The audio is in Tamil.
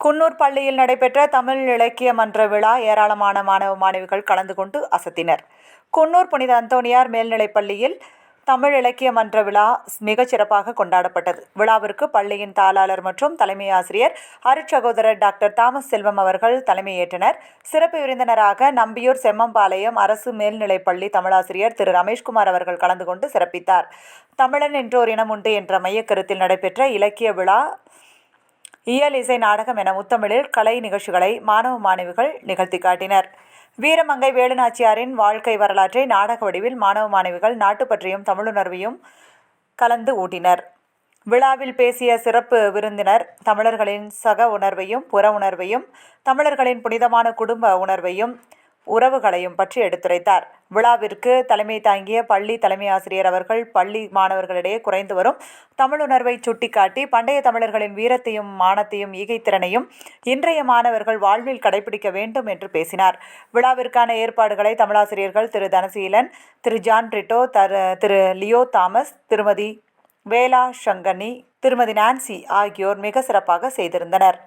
குன்னூர் பள்ளியில் நடைபெற்ற தமிழ் இலக்கிய மன்ற விழா ஏராளமான மாணவ மாணவிகள் கலந்து கொண்டு அசத்தினர். குன்னூர் புனித அந்தோனியார் மேல்நிலைப் பள்ளியில் தமிழ் இலக்கிய மன்ற விழா மிகச்சிறப்பாக கொண்டாடப்பட்டது. விழாவிற்கு பள்ளியின் தாளாளர் மற்றும் தலைமை ஆசிரியர் அருட்சகோதரர் டாக்டர் தாமஸ் செல்வம் அவர்கள் தலைமையேற்றனர் சிறப்பு விருந்தினராக நம்பியூர் செம்மம்பாளையம் அரசு மேல்நிலைப் பள்ளி தமிழாசிரியர் திரு. ரமேஷ்குமார் அவர்கள் கலந்து கொண்டு சிறப்பித்தார். தமிழன் என்றோர் இனம் உண்டு என்ற மையக்கருத்தில் நடைபெற்ற இலக்கிய விழா இயல் இசை நாடகம் என முத்தமிழில் கலை நிகழ்ச்சிகளை மாணவ மாணவிகள் நிகழ்த்தி காட்டினர். வீரமங்கை வேலுநாச்சியாரின் வாழ்க்கை வரலாற்றை நாடக வடிவில் மாணவ மாணவிகள் நாட்டு பற்றியும் தமிழுணர்வையும் கலந்து ஊட்டினர். விழாவில் பேசிய சிறப்பு விருந்தினர் தமிழர்களின் சக உணர்வையும் புற உணர்வையும் தமிழர்களின் புனிதமான குடும்ப உணர்வையும் உறவுகளையும் பற்றி எடுத்துரைத்தார். விழாவிற்கு தலைமை தாங்கிய பள்ளி தலைமை ஆசிரியர் அவர்கள் பள்ளி மாணவர்களிடையே குறைந்து வரும் தமிழுணர்வை சுட்டிக்காட்டி பண்டைய தமிழர்களின் வீரத்தையும் மானத்தையும் ஈகைத்திறனையும் இன்றைய மாணவர்கள் வாழ்வில் கடைபிடிக்க வேண்டும் என்று பேசினார். விழாவிற்கான ஏற்பாடுகளை தமிழாசிரியர்கள் திரு. தனசீலன் திரு. ஜான் பிரிட்டோ தரு திரு. லியோ தாமஸ் திருமதி வேலா சங்கனி திருமதி நான்சி ஆகியோர் மிக சிறப்பாக செய்திருந்தனர்.